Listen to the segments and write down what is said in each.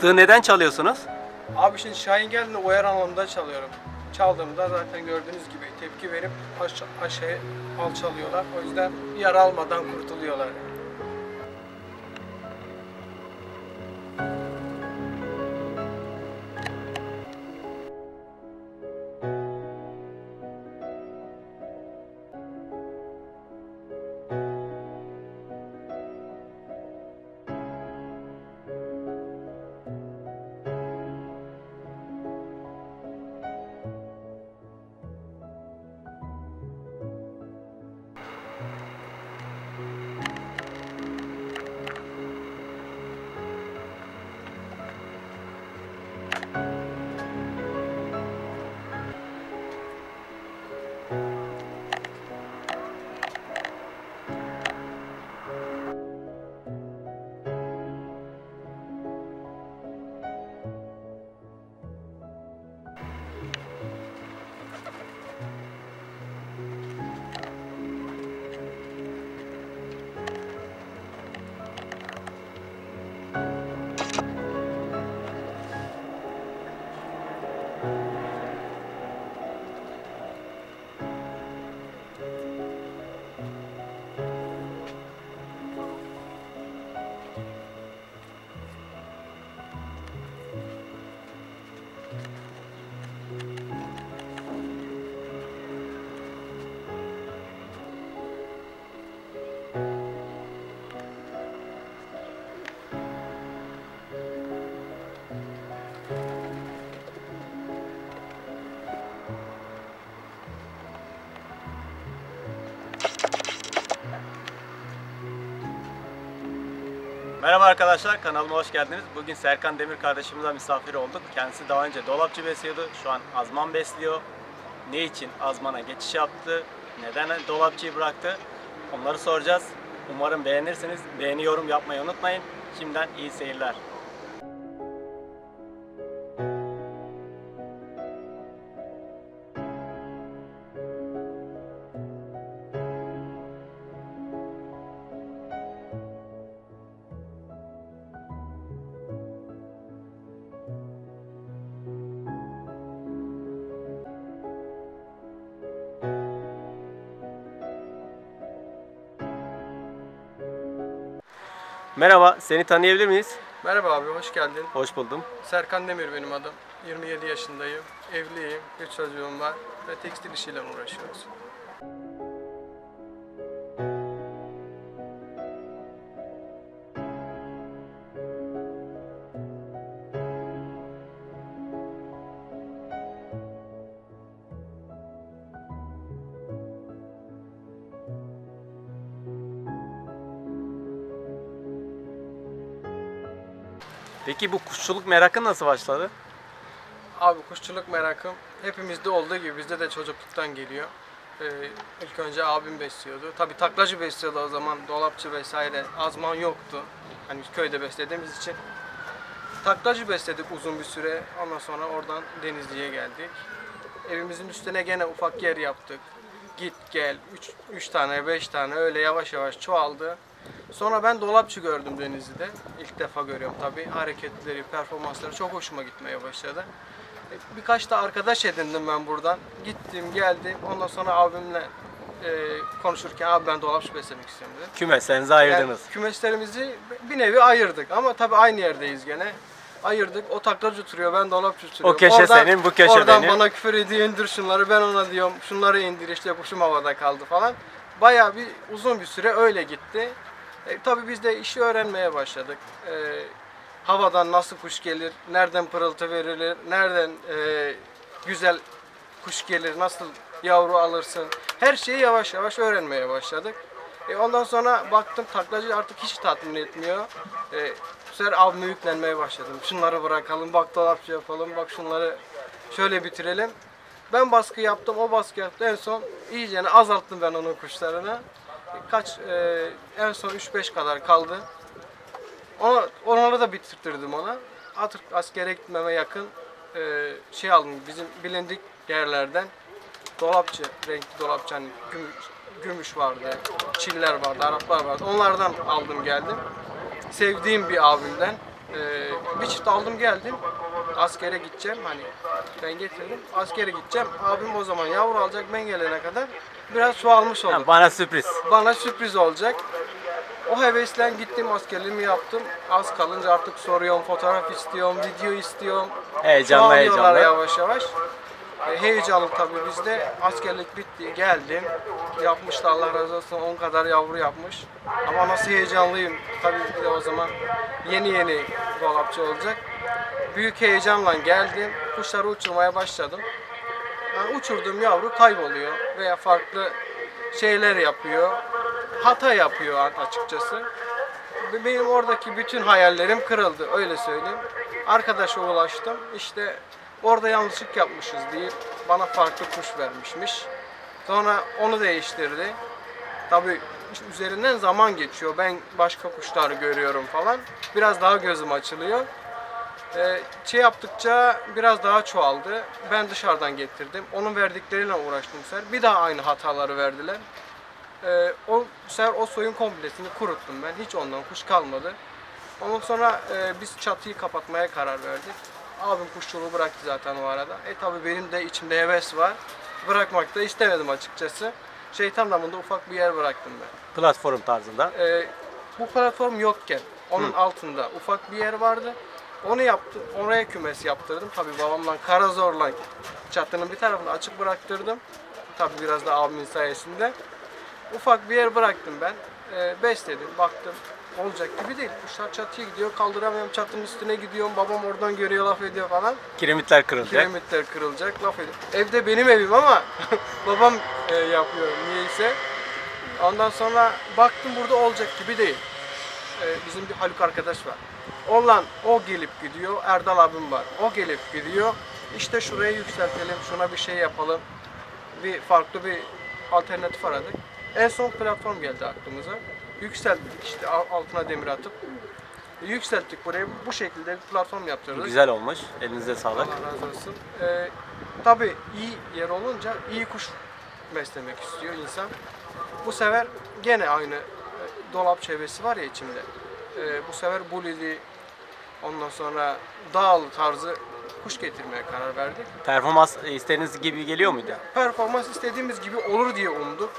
Islığı neden çalıyorsunuz? Abi şimdi Şahin geldiğinde uyar anlamında çalıyorum. Çaldığımda zaten gördüğünüz gibi tepki verip aşağı alçalıyorlar. O yüzden yara almadan kurtuluyorlar. Merhaba arkadaşlar, kanalıma hoş geldiniz. Bugün Serkan Demir kardeşimize misafir olduk. Kendisi daha önce dolapçı besliyordu, şu an azman besliyor. Ne için azmana geçiş yaptı, neden dolapçıyı bıraktı onları soracağız. Umarım beğenirsiniz. Beğeni yorum yapmayı unutmayın. Şimdiden iyi seyirler. Merhaba, seni tanıyabilir miyiz? Merhaba abi, hoş geldin. Hoş buldum. Serkan Demir benim adım. 27 yaşındayım. Evliyim. Bir çocuğum var. Ve tekstil işiyle uğraşıyoruz. Peki bu kuşçuluk merakın nasıl başladı? Abi kuşçuluk merakım hepimizde olduğu gibi bizde de çocukluktan geliyor. Ee, ilk önce abim besliyordu. Tabi taklacı besliyordu o zaman dolapçı vesaire azman yoktu. Hani köyde beslediğimiz için. Taklacı besledik uzun bir süre. Ondan sonra oradan Denizli'ye geldik. Evimizin üstüne gene ufak yer yaptık. Git gel 3 tane 5 tane öyle yavaş yavaş çoğaldı. Sonra ben dolapçı gördüm Denizli'de. İlk defa görüyorum tabii. Hareketleri, performansları çok hoşuma gitmeye başladı. E, Birkaç da arkadaş edindim ben buradan. Gittim, geldim. Ondan sonra abimle e, konuşurken abi ben dolapçı beslemek istiyorum dedim. Kümeslerinizi Yani ayırdınız. kümeslerimizi bir nevi ayırdık ama tabii aynı yerdeyiz gene. Ayırdık. O taklacı oturuyor, ben dolapçı oturuyorum. O köşe senin, bu köşe oradan benim. bana küfür ediyor, indir şunları. Ben ona diyorum, şunları indir işte kuşum havada kaldı falan. Bayağı bir uzun bir süre öyle gitti. E, tabii biz de işi öğrenmeye başladık. E, havadan nasıl kuş gelir, nereden pırıltı verilir, nereden e, güzel kuş gelir, nasıl yavru alırsın. Her şeyi yavaş yavaş öğrenmeye başladık. E, ondan sonra baktım taklacı artık hiç tatmin etmiyor. E, bu sefer abime yüklenmeye başladım. Şunları bırakalım, bak dolapçı yapalım, bak şunları şöyle bitirelim. Ben baskı yaptım, o baskı yaptı. En son iyice azalttım ben onun kuşlarını. Kaç, e, en son 3-5 kadar kaldı. Ona, onları da bitirttirdim ona. Artık askere gitmeme yakın e, şey aldım bizim bilindik yerlerden. Dolapçı, renkli dolapçı hani gümüş, gümüş vardı, Çiller vardı, Araplar vardı. Onlardan aldım geldim. Sevdiğim bir abimden. e, bir çift aldım geldim. Askere gideceğim hani ben getirdim. Askere gideceğim. Abim o zaman yavru alacak ben gelene kadar biraz su almış oldum Ha, bana sürpriz. bana sürpriz olacak. O hevesle gittim askerliğimi yaptım. Az kalınca artık soruyorum, fotoğraf istiyorum, video istiyorum. Heyecanlı heyecanlı. yavaş yavaş. E, heyecanlı tabii bizde. Askerlik bitti, geldim. Yapmıştı Allah razı olsun, 10 kadar yavru yapmış. Ama nasıl heyecanlıyım. Tabii bir de o zaman yeni yeni dolapçı olacak. Büyük heyecanla geldim. Kuşları uçurmaya başladım. Yani uçurduğum yavru kayboluyor veya farklı şeyler yapıyor. Hata yapıyor açıkçası. Benim oradaki bütün hayallerim kırıldı öyle söyleyeyim. Arkadaşa ulaştım. İşte orada yanlışlık yapmışız deyip bana farklı kuş vermişmiş. Sonra onu değiştirdi. Tabii üzerinden zaman geçiyor. Ben başka kuşları görüyorum falan. Biraz daha gözüm açılıyor. Şey yaptıkça biraz daha çoğaldı. Ben dışarıdan getirdim. Onun verdikleriyle uğraştım bu sefer. Bir daha aynı hataları verdiler. Ee, o bu sefer o soyun komplesini kuruttum ben. Hiç ondan kuş kalmadı. Ondan sonra e, biz çatıyı kapatmaya karar verdik. Abim kuşçuluğu bıraktı zaten o arada. E tabi benim de içimde heves var. Bırakmak da istemedim açıkçası. Şeytan damında ufak bir yer bıraktım ben. Platform tarzında. Ee, bu platform yokken onun altında ufak bir yer vardı. Onu yaptım, oraya kümes yaptırdım. Tabii babamla kara zorla çatının bir tarafını açık bıraktırdım. Tabii biraz da abimin sayesinde. Ufak bir yer bıraktım ben. Ee, besledim, baktım. Olacak gibi değil. Kuşlar çatıya gidiyor, kaldıramıyorum çatının üstüne gidiyorum. Babam oradan görüyor, laf ediyor falan. Kiremitler kırılacak. Kiremitler kırılacak, laf ediyor. Evde benim evim ama babam e, yapıyor niyeyse. Ondan sonra baktım burada olacak gibi değil. Ee, bizim bir Haluk arkadaş var. Ondan o gelip gidiyor, Erdal abim var. O gelip gidiyor. İşte şurayı yükseltelim, şuna bir şey yapalım. Bir farklı bir alternatif aradık. En son platform geldi aklımıza. Yükselttik işte al- altına demir atıp. Yükselttik buraya bu şekilde bir platform yaptırdık. Güzel olmuş. Elinize sağlık. Allah razı olsun. Ee, tabii iyi yer olunca iyi kuş beslemek istiyor insan. Bu sefer gene aynı e, dolap çevresi var ya içimde. Ee, bu sefer bulili ondan sonra dağlı tarzı kuş getirmeye karar verdik. Performans istediğiniz gibi geliyor muydu? Performans istediğimiz gibi olur diye umduk.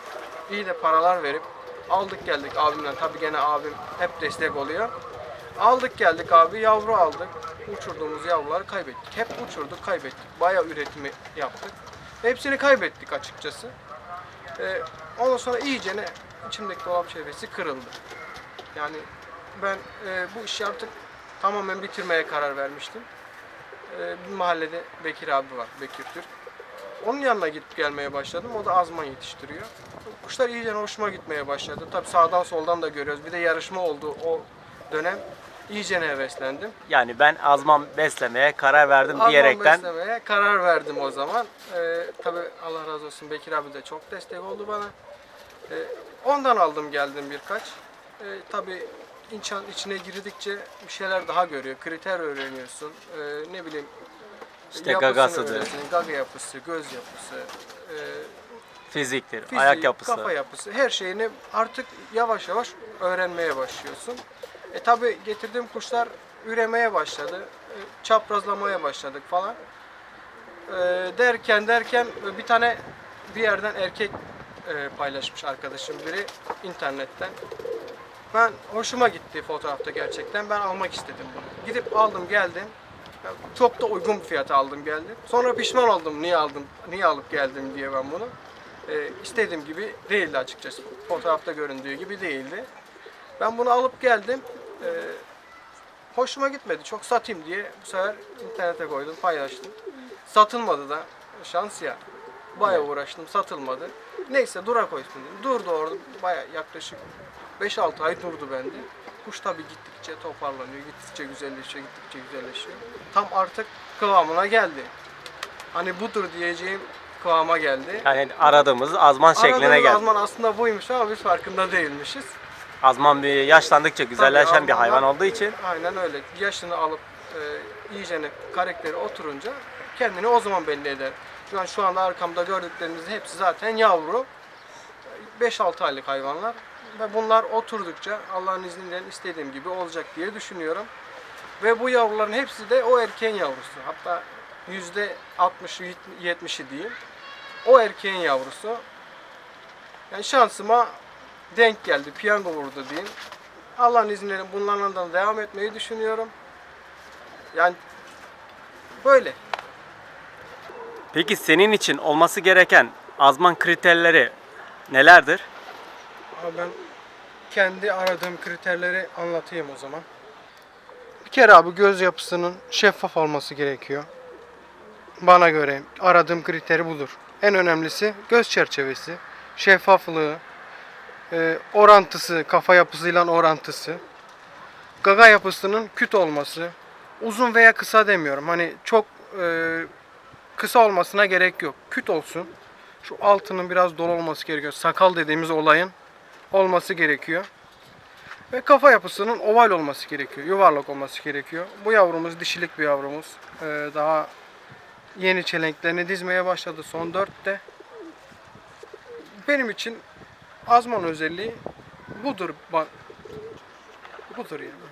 İyi de paralar verip aldık geldik abimden. Tabii gene abim hep destek oluyor. Aldık geldik abi yavru aldık. Uçurduğumuz yavruları kaybettik. Hep uçurduk kaybettik. Bayağı üretimi yaptık. Hepsini kaybettik açıkçası. Ee, ondan sonra iyice ne içimdeki dolap çevresi kırıldı. Yani ben e, bu işi artık tamamen bitirmeye karar vermiştim. Ee, bir mahallede Bekir abi var, Bekir Türk. Onun yanına gidip gelmeye başladım. O da azman yetiştiriyor. Kuşlar iyice hoşuma gitmeye başladı. Tabii sağdan soldan da görüyoruz. Bir de yarışma oldu o dönem. İyice heveslendim. Yani ben azman beslemeye karar verdim Azman diyerekten beslemeye karar verdim o zaman. Ee, tabii Allah razı olsun Bekir abi de çok destek oldu bana. Ee, ondan aldım geldim birkaç. Ee, tabii insan içine girdikçe bir şeyler daha görüyor. Kriter öğreniyorsun. Ee, ne bileyim İşte gagasıdır. Gaga yapısı, göz yapısı, e, fiziktir, fiziği, ayak yapısı. kafa yapısı her şeyini artık yavaş yavaş öğrenmeye başlıyorsun. E tabi getirdiğim kuşlar üremeye başladı. E, çaprazlamaya başladık falan. E, derken derken bir tane bir yerden erkek e, paylaşmış arkadaşım biri internetten. Ben hoşuma gitti fotoğrafta gerçekten. Ben almak istedim bunu. Gidip aldım geldim. Çok da uygun bir fiyata aldım geldim. Sonra pişman oldum niye aldım, niye alıp geldim diye ben bunu. Ee, istediğim gibi değildi açıkçası. Fotoğrafta göründüğü gibi değildi. Ben bunu alıp geldim. Ee, hoşuma gitmedi. Çok satayım diye bu sefer internete koydum, paylaştım. Satılmadı da. Şans ya. Bayağı uğraştım, satılmadı. Neyse dura koysun dedim. Durdu orada bayağı yaklaşık 5-6 ay durdu bende. Kuş tabii gittikçe toparlanıyor, gittikçe güzelleşiyor, gittikçe güzelleşiyor. Tam artık kıvamına geldi. Hani budur diyeceğim kıvama geldi. Yani aradığımız azman şekline Aradığımız geldi. azman aslında buymuş ama biz farkında değilmişiz. Azman bir yaşlandıkça güzelleşen Tabii, bir hayvan olduğu için Aynen öyle. Yaşını alıp e, iyicene karakteri oturunca kendini o zaman belli eder. Şu an şu anda arkamda gördükleriniz hepsi zaten yavru. 5-6 aylık hayvanlar ve bunlar oturdukça Allah'ın izniyle istediğim gibi olacak diye düşünüyorum. Ve bu yavruların hepsi de o erkeğin yavrusu. Hatta yüzde 60'ı 70'i diyeyim. O erkeğin yavrusu. Yani şansıma denk geldi. Piyango vurdu diyeyim. Allah'ın izniyle bunlarla da devam etmeyi düşünüyorum. Yani böyle. Peki senin için olması gereken azman kriterleri nelerdir? Ama ben kendi aradığım kriterleri anlatayım o zaman. Bir kere abi göz yapısının şeffaf olması gerekiyor. Bana göre aradığım kriteri budur. En önemlisi göz çerçevesi, şeffaflığı, e, orantısı, kafa yapısıyla orantısı, gaga yapısının küt olması, uzun veya kısa demiyorum. Hani çok e, kısa olmasına gerek yok. Küt olsun. Şu altının biraz dolu olması gerekiyor. Sakal dediğimiz olayın olması gerekiyor. Ve kafa yapısının oval olması gerekiyor. Yuvarlak olması gerekiyor. Bu yavrumuz dişilik bir yavrumuz. Ee, daha yeni çelenklerini dizmeye başladı son dörtte. Benim için azman özelliği budur. Budur yani.